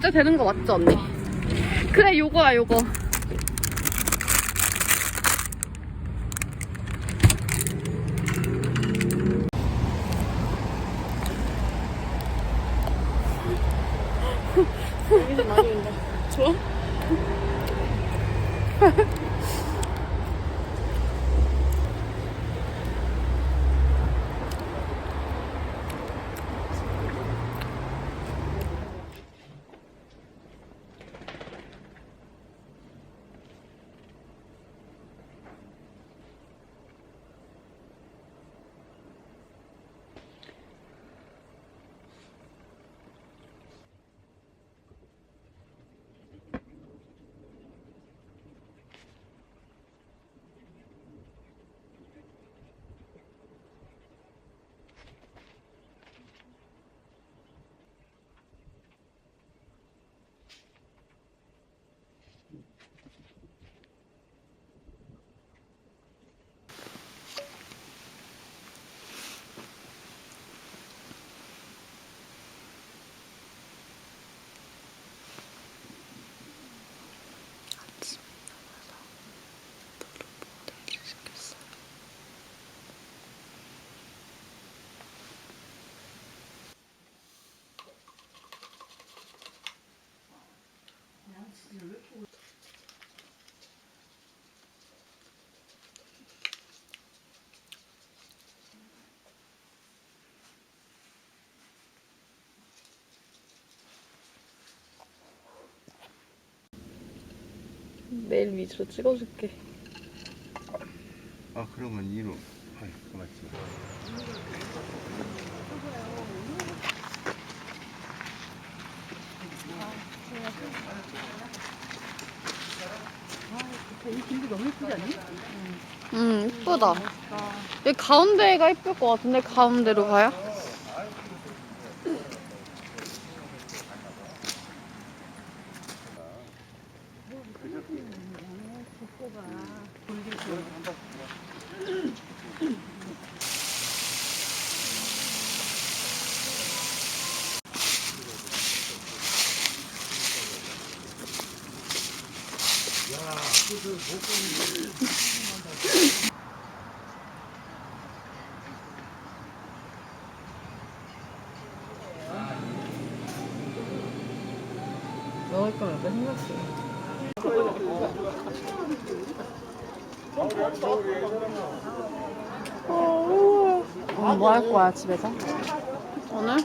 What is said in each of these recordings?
결제되는 거 맞죠, 언니? 그래, 요거야, 요거. 내일 위주로 찍어줄게. 아 그러면 이로 아이 고맙지 응, 이쁘다. 여기 가운데가 이쁠 것 같은데, 가운데로 가요? 먹을 거면 약간 생각해. 오늘 뭐 할 거야 집에서? 오늘?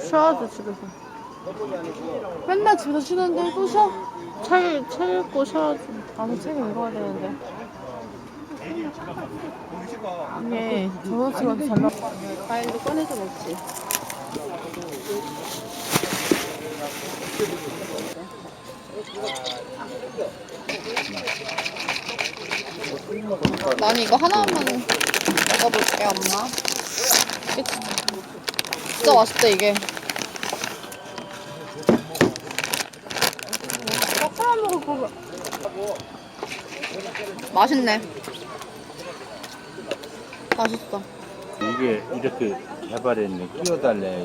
쉬어야지, 집에서. 맨날 집에서 쉬는데 또 쉬어? 책, 책 읽고 쉬어야지. 나도 책 읽어야 되는데. 이게 저녁 잘 먹. 과일도 꺼내서 먹지. 난 이거 하나만 먹어볼게, 엄마. 진짜 맛있다, 이게. 젓가락 먹을 거 맛있네. 맛있어. 이게 이렇게 개발했네 끼워달래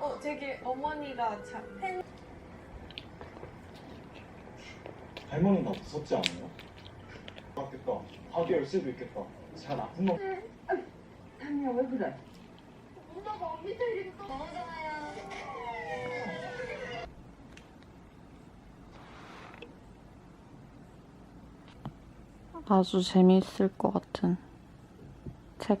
어, 되게 어머니가 참 팬. 할머니 나 무섭지 않아요? 맞겠다. 하기 열 수도 있겠다. 잘 나쁜 놈. 네. 담이야 왜 그래? 엄마가 언니 때리고 넘어잖아요. 아주 재미있을 것 같은 책.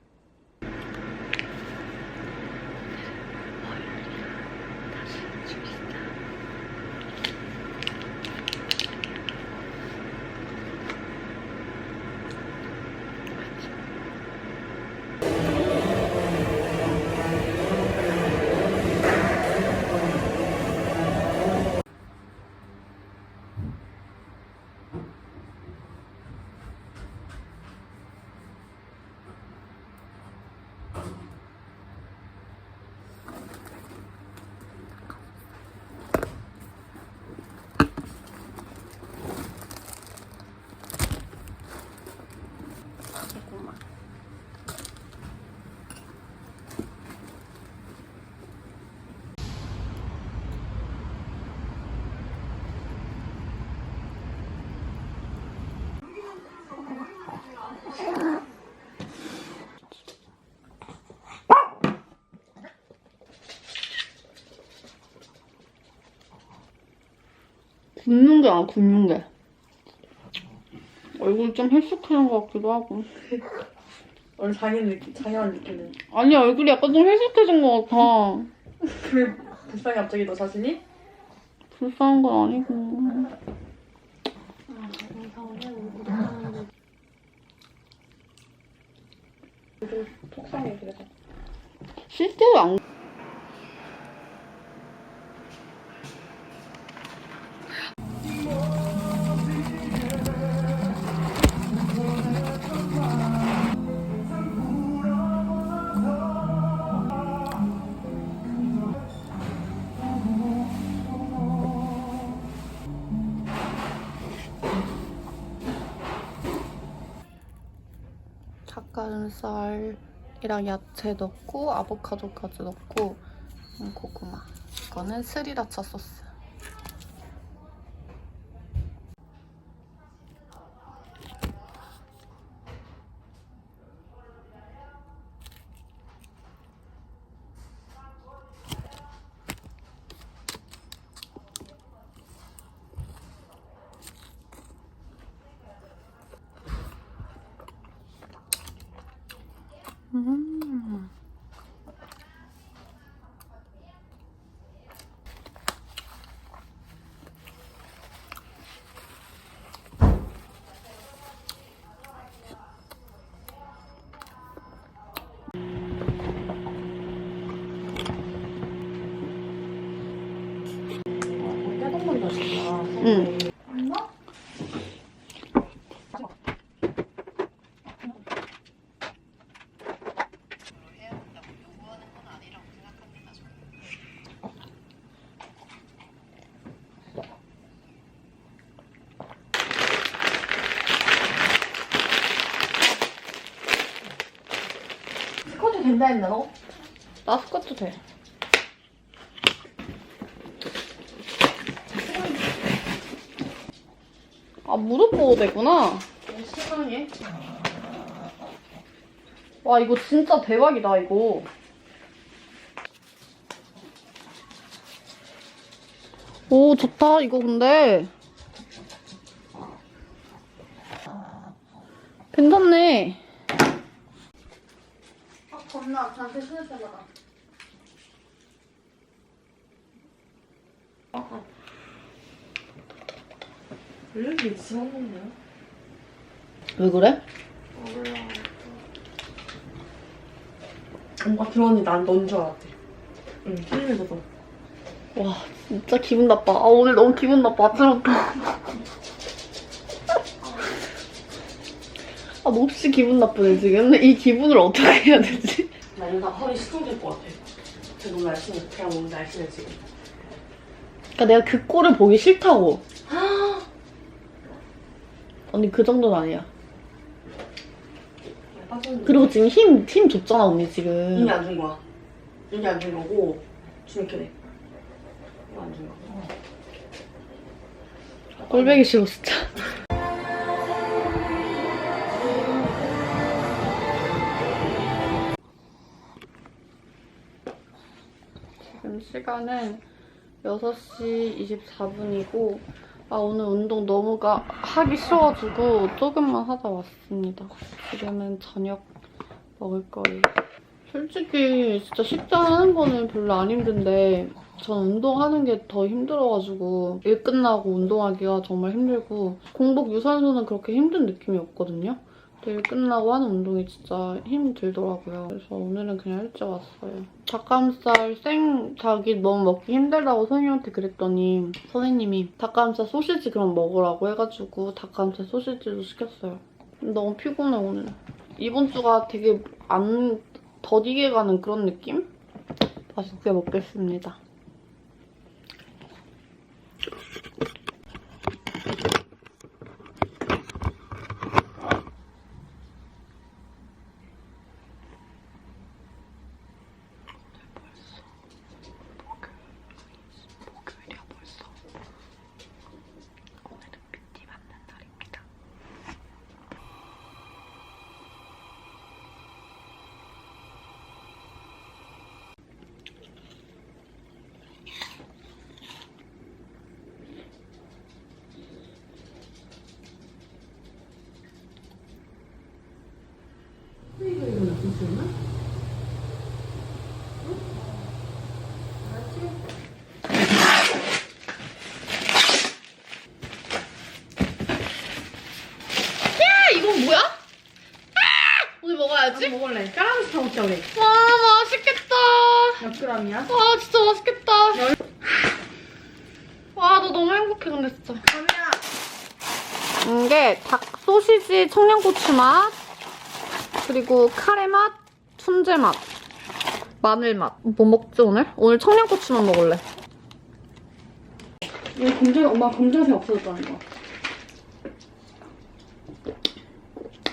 굽는 게 아니야, 굽는 게. 얼굴 좀 헬쑥해진 것 같기도 하고. 원래 장인 느낌, 장인한 느낌은. 아니, 얼굴이 약간 좀 헬쑥해진 것 같아. 그래, 불쌍해, 갑자기 너 자신이? 불쌍한 건 아니고. 속상해, 그래서. 실제로 안. 닭가슴살이랑 야채 넣고 아보카도까지 넣고 음, 고구마. 이거는 스리라차 소스. 음. 깨동만 나신다. 응. 스쿼트 된다 했나, 너? 나 스쿼트 돼. 아, 무릎 보호대구나. 시간이? 와, 이거 진짜 대박이다, 이거. 오, 좋다, 이거 근데. 괜찮네. 아, 겁나. 저한테 신을 때마 이렇게 지웠는데요? 왜 그래? 뭔가 들어오니 난넌 줄 알았대. 응, 필름에서도. 와, 진짜 기분 나빠. 아, 오늘 너무 기분 나빠. 아침부터. 아, 몹시 기분 나쁘네, 지금. 근데 이 기분을 어떻게 해야 되지? 나 이러다 허리 수정될 것 같아. 지금 너무 날씬해. 그냥 너무 날씬해 지금. 그러니까 내가 그 꼴을 보기 싫다고. 언니 그 정도는 아니야. 그리고 지금 힘, 힘 줬잖아, 언니 지금. 이미 안준 거야. 이미 안준 거고 주면 이렇게 돼. 이거 안준 거. 꼴배기 싫어, 진짜. 지금 시간은 6시 24분이고, 아, 오늘 운동 너무 가, 하기 싫어가지고 조금만 하다 왔습니다. 지금은 저녁 먹을 거예요. 솔직히 진짜 식단 하는 거는 별로 안 힘든데 전 운동하는 게 더 힘들어가지고 일 끝나고 운동하기가 정말 힘들고 공복 유산소는 그렇게 힘든 느낌이 없거든요. 일 끝나고 하는 운동이 진짜 힘이 들더라고요. 그래서 오늘은 그냥 일찍 왔어요. 닭가슴살 생 닭이 너무 먹기 힘들다고 선생님한테 그랬더니 선생님이 닭가슴살 소시지 그럼 먹으라고 해가지고 닭가슴살 소시지도 시켰어요. 너무 피곤해 오늘. 이번 주가 되게 안 더디게 가는 그런 느낌? 맛있게 먹겠습니다. 야, 이건 뭐야? 아! 오늘 먹어야지. 먹을래. 까라미 사 먹자 우리. 와, 맛있겠다. 몇 그램이야? 와, 진짜 맛있겠다. 와, 너 너무 행복해, 근데 진짜. 까미야. 이게 닭 소시지 청양고추 맛, 그리고 카레 맛, 훈제 맛, 마늘 맛. 뭐 먹지 오늘? 오늘 청양고추만 먹을래. 우리 검정 엄마 검정색 없어졌다는 거.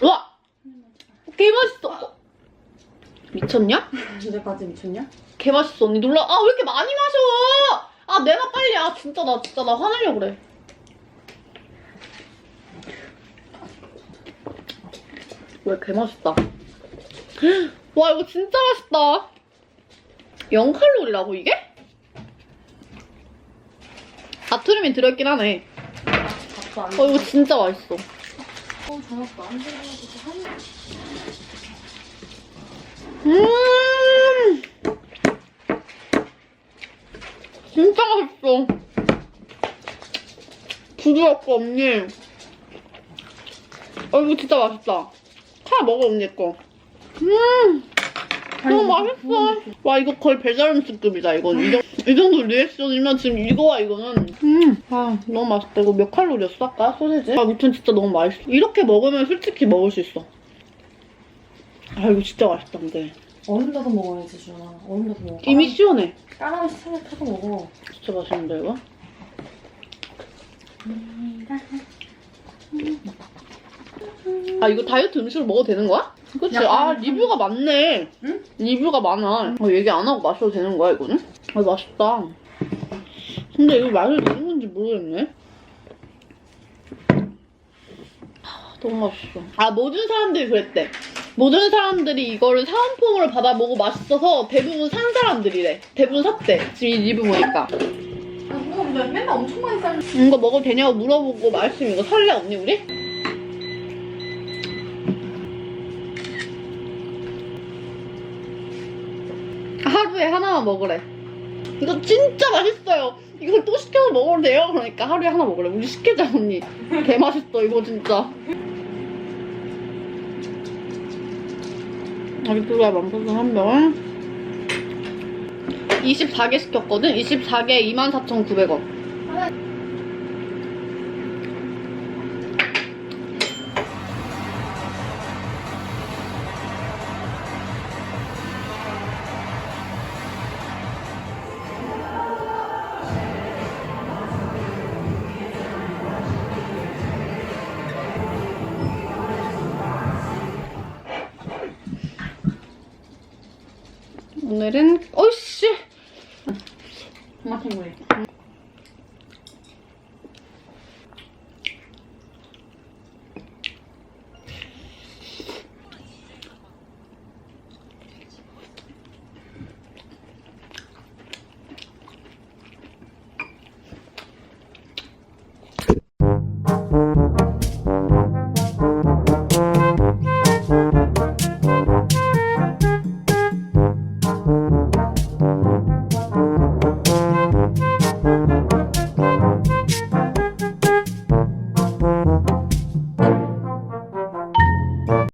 와, 개 맛있어. 어? 미쳤냐? 이제까지 미쳤냐? 개 맛있어 언니 놀라. 아 왜 이렇게 많이 마셔? 아 내놔 빨리. 아 진짜 나 진짜 나 화내려 그래. 왜 개 맛있다. 와 이거 진짜 맛있다. 0칼로리라고 이게? 나트륨이 들어있긴 하네. 어 이거 진짜 맛있어. 어, 저녁도 안 들어가지고 한. 음 진짜 맛있어. 부드럽고 언니. 어 이거 진짜 맛있다. 하나 먹어 언니 거. 음 너무 맛있어. 와 이거 거의 배달 음식급이다 이건. 이, 정, 이 정도 리액션이면 지금 이거와 이거는. 음. 아 너무 맛있다. 이거 몇 칼로리였어 아까 소세지? 아 무튼 진짜 너무 맛있어. 이렇게 먹으면 솔직히 먹을 수 있어. 아 이거 진짜 맛있다 근데. 얼음 넣어서 먹어야지 주아. 얼음 넣어서 먹어. 이미 시원해. 까라미 살짝 타서 먹어. 진짜 맛있는데 이거? 아 이거 다이어트 음식으로 먹어도 되는 거야? 그치? 아 리뷰가 많네. 응? 리뷰가 많아. 어, 얘기 안 하고 마셔도 되는 거야 이거는? 아 맛있다. 근데 이거 마셔도 되는 건지 모르겠네. 아, 너무 맛있어. 아 모든 사람들이 그랬대. 모든 사람들이 이거를 사은품으로 받아보고 맛있어서 대부분 산 사람들이래. 대부분 샀대. 지금 이 리뷰 보니까. 아, 근데 맨날 엄청 많이 쌀. 이거 먹어도 되냐고 물어보고 맛있으면 이거 살래 언니 우리? 하루에 하나만 먹으래 이거 진짜 맛있어요 이걸 또 시켜서 먹어도 돼요? 그러니까 하루에 하나 먹으래 우리 시키자 언니 개 맛있어 이거 진짜 뚜가 맘소스 한 병. 24개 시켰거든? 24개 24,900원.